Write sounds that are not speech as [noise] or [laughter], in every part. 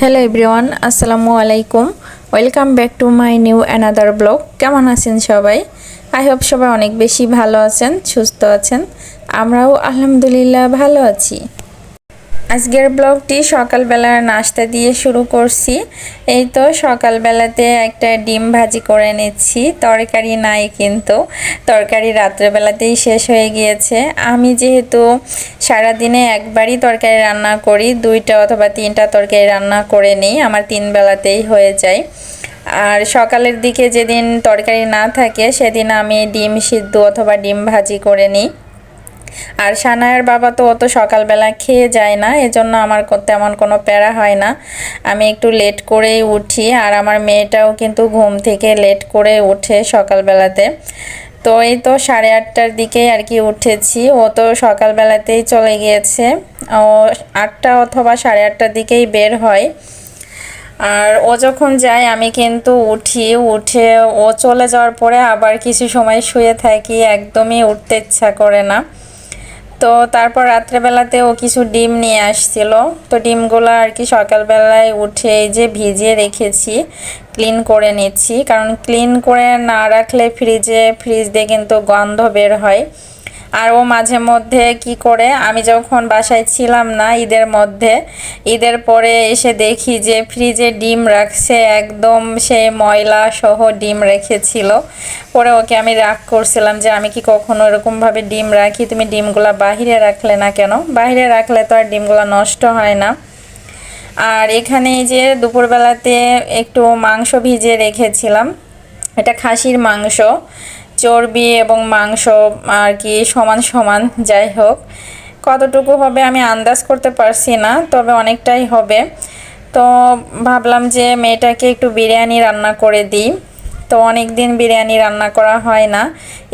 Hello everyone আসসালামু আলাইকুম welcome back to my new another blog কেমন আছেন সবাই? আই হোপ সবাই অনেক বেশি ভালো আছেন, সুস্থ আছেন। আমরাও আলহামদুলিল্লাহ ভালো আছি। আজকের ব্লগটি সকালবেলার নাস্তা দিয়ে শুরু করছি। এই তো সকালবেলাতে একটা ডিম ভাজি করে নিচ্ছি। তরকারি নাই কিন্তু। তরকারি রাত্রেবেলাতেই শেষ হয়ে গিয়েছে। আমি যেহেতু সারাদিনে একবারই তরকারি রান্না করি, দুইটা অথবা তিনটা তরকারি রান্না করে নিই, আমার তিন বেলাতেই হয়ে যায়। আর সকালের দিকে যেদিন তরকারি না থাকে, সেদিন আমি ডিম সিদ্ধ অথবা ডিম ভাজি করে নিই। আর সানায়ের বাবা তো অত সকালবেলা খেয়ে যায় না, এজন্য আমার তেমন কোনো প্যারা হয় না। আমি একটু লেট করেই উঠি, আর আমার মেয়েটাও কিন্তু ঘুম থেকে লেট করে ওঠে সকালবেলাতে। তো এই তো সাড়ে আটটার দিকেই আর কি উঠেছি, ও তো সকালবেলাতেই চলে গিয়েছে। ও আটটা অথবা সাড়ে আটটার দিকেই বের হয়। আর ও যখন যায়, আমি কিন্তু উঠি, উঠে ও চলে যাওয়ার পরে আবার কিছু সময় শুয়ে থাকি, একদমই উঠতে ইচ্ছা করে না। তো তারপর রাত্রেবেলাতে ও কিছু ডিম নিয়ে আসছিল। তো ডিমগুলো আর কি সকালবেলায় উঠে যে ভিজিয়ে রেখেছি ক্লিন করে নিচ্ছি। কারণ ক্লিন করে না রাখলে ফ্রিজে ফ্রিজ দিয়ে কিন্তু গন্ধ বের হয়। আর ও মাঝে মধ্যে কি করে? আমি যখন বাসায় ছিলাম না ঈদের মধ্যে, ঈদের পরে এসে দেখি যে ফ্রিজে ডিম রাখছে, একদম সে ময়লা সহ ডিম রেখেছিল। পরে ওকে আমি রাগ করছিলাম যে আমি কি কখনো এরকমভাবে ডিম রাখি? তুমি ডিমগুলো বাহিরে রাখলে না কেন? বাহিরে রাখলে তো আর ডিমগুলো নষ্ট হয় না। আর এখানে যে দুপুরবেলাতে একটু মাংস ভিজিয়ে রেখেছিলাম, এটা খাসির মাংস। চর্বি এবং মাংস আর কি সমান সমান, যাই হোক। কতটুকু হবে আমি আন্দাজ করতে পারছি না, তবে অনেকটাই হবে। তো ভাবলাম যে মেয়েটাকে একটু বিরিয়ানি রান্না করে দিই। তো অনেক দিন বিরিয়ানি রান্না করা হয় না।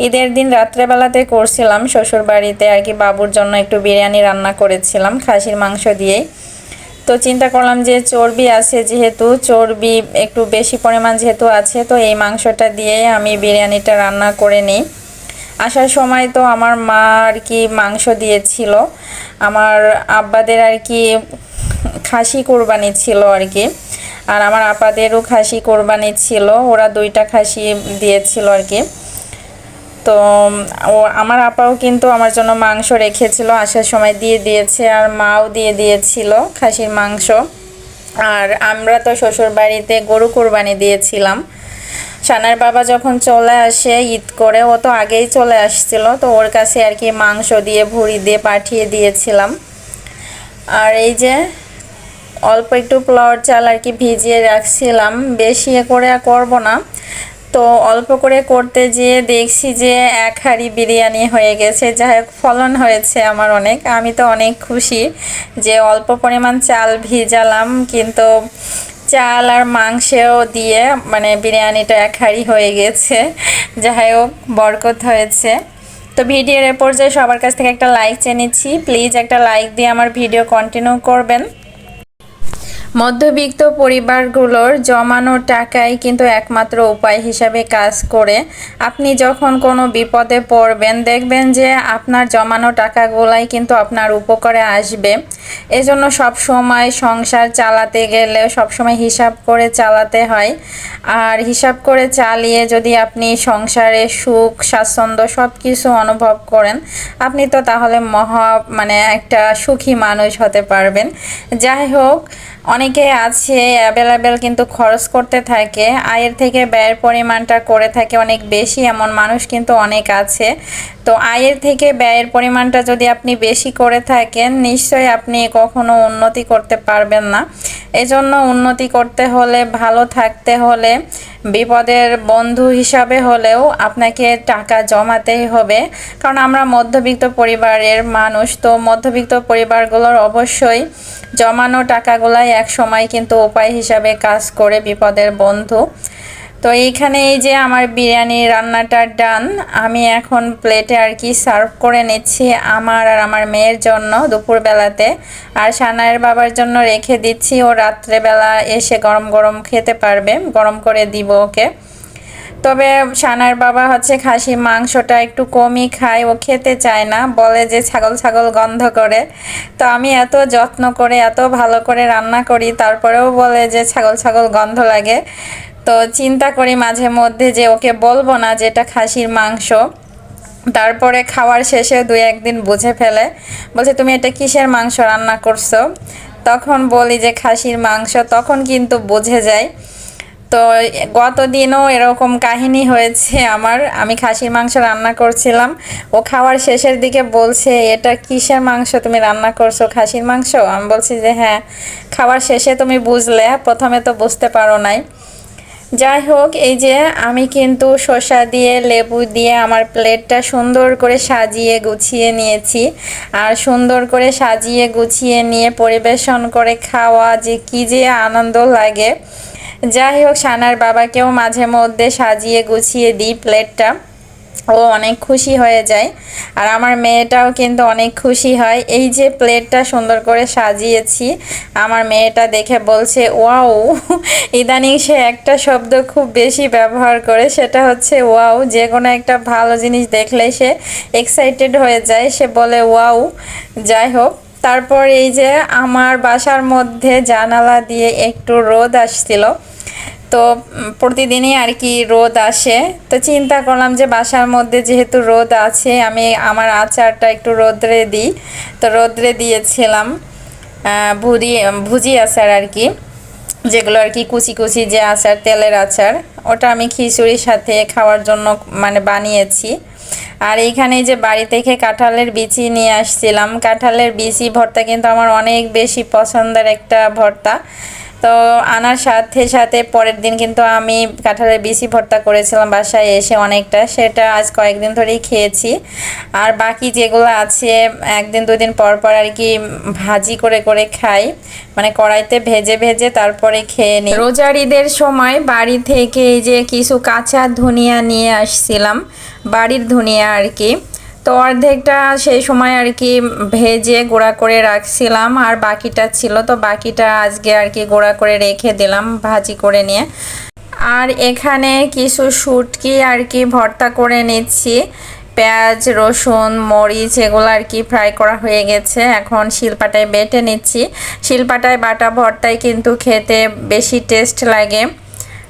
ঈদের দিন রাত্রেবেলাতে করছিলাম শ্বশুর বাড়িতে আর কি বাবুর জন্য একটু বিরিয়ানি রান্না করেছিলাম, খাসির মাংস দিয়েই। তো চিন্তা করলাম যে চর্বি আছে যেহেতু, চর্বি একটু বেশি পরিমাণ যেহেতু আছে, তো এই মাংসটা দিয়ে আমি বিরিয়ানিটা রান্না করে নিই। আসার সময় তো আমার মা আর কি মাংস দিয়েছিল। আমার আব্বাদের আর কি খাসি কোরবানি ছিল আর কি। আর আমার আপাদেরও খাসি কোরবানি ছিল, ওরা দুইটা খাসি দিয়েছিল আর কি। তো, ও আমার আপাও কিন্তু আমার জন্য মাংস রেখেছিল, আসার সময় দিয়ে দিয়েছে আর মাও দিয়ে দিয়েছিল খাসির মাংস। আর আমরা তো শ্বশুর বাড়িতে গরু কোরবানি দিয়েছিলাম। সানার বাবা যখন চলে আসে ঈদ করে, ও তো আগেই চলে আসছিল, তো ওর কাছে আর কি মাংস দিয়ে, ভুড়ি দিয়ে পাঠিয়ে দিয়েছিলাম। আর এই যে অল্প একটু পোলাওয়ার চাল আর কি ভিজিয়ে রাখছিলাম, বেশি করে করব না। তো অল্প করে করতে যেয়ে দেখছি যে এক হাঁড়ি বিরিয়ানি হয়ে গেছে। যাই হোক, ফলন হয়েছে আমার অনেক। আমি তো অনেক খুশি যে অল্প পরিমাণ চাল ভিজালাম, কিন্তু চাল আর মাংসেও দিয়ে মানে বিরিয়ানিটা এক হাঁড়ি হয়ে গেছে। যাই হোক, বরকত হয়েছে। তো ভিডিওর এ পর্যায়ে সবার কাছ থেকে একটা লাইক চেয়ে নিচ্ছি। প্লিজ একটা লাইক দিয়ে আমার ভিডিও কন্টিনিউ করবেন। মধ্যবিত্ত পরিবারগুলোর জমানো টাকাই কিন্তু একমাত্র উপায় হিসাবে কাজ করে। আপনি যখন কোনো বিপদে পড়বেন, দেখবেন যে আপনার জমানো টাকাগুলাই কিন্তু আপনার উপকারে আসবে। এজন্য সব সময় সংসার চালাতে গেলে সব সময় হিসাব করে চালাতে হয়। আর হিসাব করে চালিয়ে যদি আপনি সংসারে সুখ, স্বাচ্ছন্দ্য সব কিছু অনুভব করেন, আপনি তো তাহলে মহা মানে একটা সুখী মানুষ হতে পারবেন। যাই হোক, অনেকে আছে অ্যাভেলেবেল কিন্তু খরচ করতে থাকে, আয়ের থেকে ব্যয়ের পরিমাণটা করে থাকে অনেক বেশি, এমন মানুষ কিন্তু অনেক আছে। তো আয়ের থেকে ব্যয়ের পরিমাণটা যদি আপনি বেশি করে থাকেন, নিশ্চয়ই আপনি কখনো উন্নতি করতে পারবেন না। এজন্য উন্নতি করতে হলে, ভালো থাকতে হলে, বিপদের বন্ধু হিসাবে হলেও আপনাকে টাকা জমাতেই হবে। কারণ আমরা মধ্যবিত্ত পরিবারের মানুষ, তো মধ্যবিত্ত পরিবারগুলোর অবশ্যই জমানো টাকাগুলাই এক সময় কিন্তু উপায় হিসাবে কাজ করে বিপদের বন্ধু। তো এইখানে এই যে আমার বিরিয়ানি রান্নাটা ডান আমি এখন প্লেটে আর কি সার্ভ করে নিচ্ছি আমার আর আমার মেয়ের জন্য দুপুরবেলাতে। আর সানায়ের বাবার জন্য রেখে দিচ্ছি, ও রাত্রেবেলা এসে গরম গরম খেতে পারবে, গরম করে দিব ওকে। তবে সানার বাবা হচ্ছে খাসি, মাংসটা একটু কমই খায়, ও খেতে চায় না, বলে যে ছাগল ছাগল গন্ধ করে। তো আমি এত যত্ন করে, এত ভালো করে রান্না করি, তারপরেও বলে যে ছাগল ছাগল গন্ধ লাগে। তো চিন্তা করি মাঝে মধ্যে যে ওকে বলব না যে এটা খাসির মাংস। তারপরে খাওয়ার শেষে দুই একদিন বুঝে ফেলে, বলছে, তুমি এটা কিসের মাংস রান্না করছ? তখন বলি যে, খাসির মাংস। তখন কিন্তু বুঝে যায়। তো গত দিনও এরকম কাহিনী হয়েছে আমার। আমি খাসির মাংস রান্না করছিলাম। ও খাওয়ার শেষের দিকে বলছে, এটা কিসের মাংস তুমি রান্না করছ? খাসির মাংস? আমি বলছি যে হ্যাঁ খাওয়ার শেষে তুমি বুঝলে, প্রথমে তো বুঝতে পারো নাই। যাই হোক এই যে আমি কিন্তু শসা দিয়ে, লেবু দিয়ে আমার প্লেটটা সুন্দর করে সাজিয়ে গুছিয়ে নিয়েছি। আর সুন্দর করে সাজিয়ে গুছিয়ে নিয়ে পরিবেশন করে খাওয়া যে কী যে আনন্দ লাগে। যাই হোক সানার বাবাকেও মাঝে মধ্যে সাজিয়ে গুছিয়ে দিই প্লেটটা। ও অনেক খুশি হয়ে যায়। আর আমার মেয়েটাও কিন্তু অনেক খুশি হয়। এই যে প্লেটটা সুন্দর করে সাজিয়েছি, আমার মেয়েটা দেখে বলছে, ওয়াও। [laughs] ইদানিং সে একটা শব্দ খুব বেশি ব্যবহার করে, সেটা হচ্ছে, ওয়াও। যে কোনো একটা ভালো জিনিস দেখলে সে এক্সাইটেড হয়ে যায়। সে বলে, ওয়াও। যাই হোক, তারপর এই যে আমার বাসার মধ্যে জানালা দিয়ে একটু রোদ আসছিল। তো প্রতিদিনই আর কি রোদ আসে। তো চিন্তা করলাম যে বাসার মধ্যে যেহেতু রোদ আছে, আমি আমার আচারটা একটু রোদ্রে দিই। তো রোদ্রে দিয়েছিলাম ভুরি, ভুজি আচার আর কি, যেগুলো আর কি কুচি কুচি যে আচার, তেলের আচার, ওটা আমি খিচুড়ির সাথে খাওয়ার জন্য মানে বানিয়েছি। আর এইখানে যে বাড়ি থেকে কাঁঠালের বিচি নিয়ে আসছিলাম, কাঁঠালের বিচি ভর্তা কিন্তু আমার অনেক বেশি পছন্দের একটা ভর্তা। তো আনার সাথে সাথে পরের দিন কিন্তু আমি কাঁঠালের বিসি ভর্তা করেছিলাম বাসায় এসে অনেকটা। সেটা আজ কয়েকদিন ধরেই খেয়েছি। আর বাকি যেগুলো আছে, একদিন দুদিন পর পর আর কি ভাজি করে করে খাই। মানে কড়াইতে ভেজে ভেজে তারপরে খেয়ে নিই। রোজার ঈদের সময় বাড়ি থেকে যে কিছু কাঁচা ধনিয়া নিয়ে আসছিলাম, বাড়ির ধনিয়া আর কি। তো অর্ধেকটা সেই সময় আর কি ভেজে গোড়া করে রাখছিলাম আর বাকিটা ছিল, তো বাকিটা আজকে আর কি গোড়া করে রেখে দিলাম ভাজি করে নিয়ে। আর এখানে কিছু শুটকি আর কি ভর্তা করে নিচ্ছি, পেঁয়াজ, রসুন, মরিচ, এগুলো আর কি ফ্রাই করা হয়ে গেছে। এখন শিলপাটায় বেটে নিচ্ছি। শিলপাটায় বাটা ভর্তায় কিন্তু খেতে বেশি টেস্ট লাগে।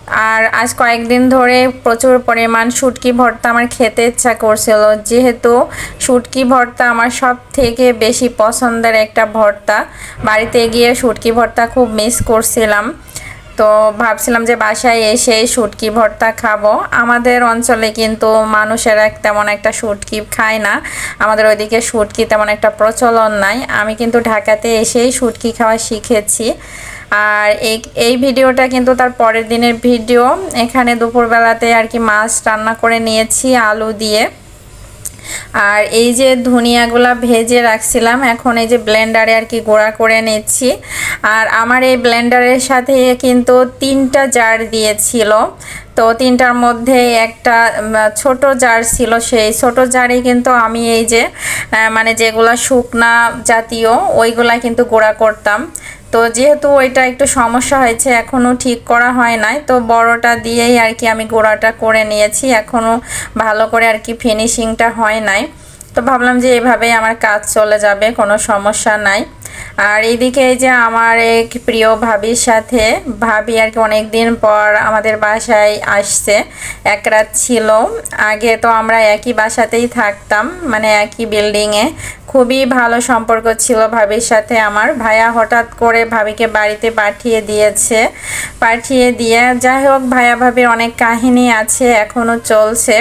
আর আজ কয়েকদিন ধরে প্রচুর পরিমাণ শুটকি ভর্তা আমার খেতে ইচ্ছা করছিল। যেহেতু শুটকি ভর্তা আমার সব থেকে বেশি পছন্দের একটা ভর্তা, বাড়িতে গিয়ে শুটকি ভর্তা খুব মিস করছিলাম। তো ভাবছিলাম যে বাসায় এসে শুটকি ভর্তা খাব। আমাদের অঞ্চলে কিন্তু মানুষেরা তেমন একটা শুটকি খায় না। আমাদের ওইদিকে শুটকি তেমন একটা প্রচলন নাই। আমি কিন্তু ঢাকাতে এসেই শুটকি খাওয়া শিখেছি। আর এই ভিডিওটা কিন্তু তার পরের দিনের ভিডিও। এখানে দুপুরবেলাতে আর কি মাছ রান্না করে নিয়েছি আলু দিয়ে। আর এই যে ধনিয়াগুলা ভেজে রাখছিলাম, এখন এই যে ব্লেন্ডারে আর কি গোড়া করে নিচ্ছি। আর আমার এই ব্লেন্ডারের সাথে কিন্তু তিনটা জার দিয়েছিল। তো তিনটার মধ্যে একটা ছোট জার ছিল সেই ছোট জারে কিন্তু আমি এই যে মানে যেগুলা শুকনা জাতীয়, ওইগুলা কিন্তু গোড়া করতাম। তো যেহেতু ওইটা একটু সমস্যা হয়েছে এখনও ঠিক করা হয় নাই। তো বড়টা দিয়েই আর কি আমি গোড়াটা করে নিয়েছি। এখনও ভালো করে আর কি ফিনিশিংটা হয় নাই। তো ভাবলাম যে এভাবেই আমার কাজ চলে যাবে, কোনো সমস্যা নাই। আর এইদিকে এই যে আমার এক প্রিয় ভাবির সাথে, ভাবি আর কি অনেক দিন পর আমাদের বাসায় আসছে, এক রাত ছিল। আগে তো আমরা একই বাসাতেই থাকতাম মানে একই বিল্ডিংয়ে খুবই ভালো সম্পর্ক ছিল ভাবির সাথে আমার। ভাইয়া হঠাৎ করে ভাবিকে বাড়িতে পাঠিয়ে দিয়েছে, পাঠিয়ে দিয়ে যাই হোক, ভাইয়া ভাবির অনেক কাহিনী আছে এখনও চলছে।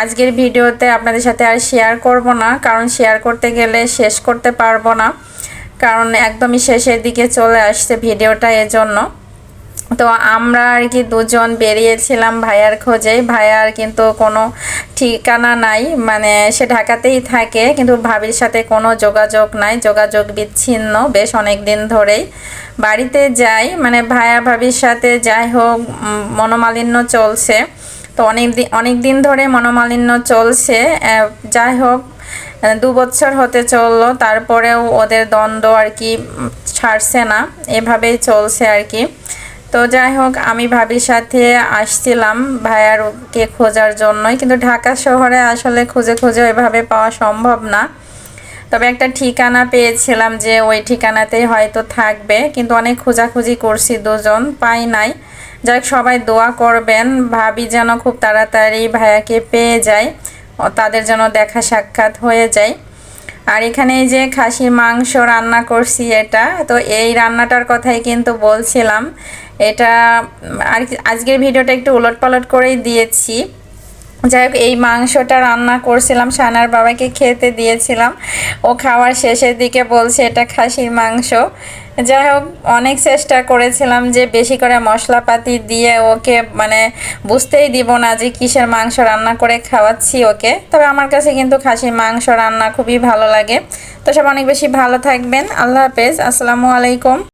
আজকের ভিডিওতে আপনাদের সাথে আর শেয়ার করব না, কারণ শেয়ার করতে গেলে শেষ করতে পারব না। কারণ একদমই শেষের দিকে চলে আসছে ভিডিওটা এজন্য। তো আমরা আর কি দুজন বেরিয়েছিলাম ভাইয়ার খোঁজে। ভাইয়ার কিন্তু কোনো ঠিকানা নাই মানে সে ঢাকাতেই থাকে, কিন্তু ভাবির সাথে কোনো যোগাযোগ নাই, যোগাযোগ বিচ্ছিন্ন বেশ অনেক দিন ধরেই। বাড়িতে যাই মানে ভাইয়া ভাবির সাথে যাই হোক মনোমালিন্য চলছে। তো অনেক দিন অনেক দিন ধরে মনোমালিন্য চলছে যাই হোক দু বছর হতে চলল, তারপরেও ওদের দ্বন্দ্ব আর কি ছাড়ছে না, এভাবেই চলছে আর কি। তো যাই হোক, আমি ভাবির সাথে আসছিলাম ভাইয়ারকে খোঁজার জন্যই, কিন্তু ঢাকা শহরে আসলে খুঁজে খুঁজে ওইভাবে পাওয়া সম্ভব না। তবে একটা ঠিকানা পেয়েছিলাম যে ওই ঠিকানাতেই হয়তো থাকবে, কিন্তু অনেক খোঁজাখুঁজি করছি দুজন, পাই নাই। যাই সবাই দোয়া করবেন, ভাবি যেন খুব তাড়াতাড়ি ভাইয়াকে পেয়ে যায়। তাদের যেন দেখা সাক্ষাৎ হয়ে যায়। আর এখানে এই যে খাসির মাংস রান্না করছি এটা, তো এই রান্নাটার কথাই কিন্তু বলছিলাম। এটা, আর আজকের ভিডিওটা একটু উলট পালট করেই দিয়েছি। যাই হোক, এই মাংসটা রান্না করছিলাম সানার বাবাকে খেতে দিয়েছিলাম। ও খাওয়ার শেষের দিকে বলছে, এটা খাসির মাংস। যাই হোক, অনেক চেষ্টা করেছিলাম যে বেশি করে মশলাপাতি দিয়ে ওকে মানে বুঝতেই দিব না যে কিসের মাংস রান্না করে খাওয়াচ্ছি ওকে। তবে আমার কাছে কিন্তু খাসির মাংস রান্না খুবই ভালো লাগে। তো সব অনেক বেশি ভালো থাকবেন। আল্লাহ হাফেজ। আসসালামু আলাইকুম।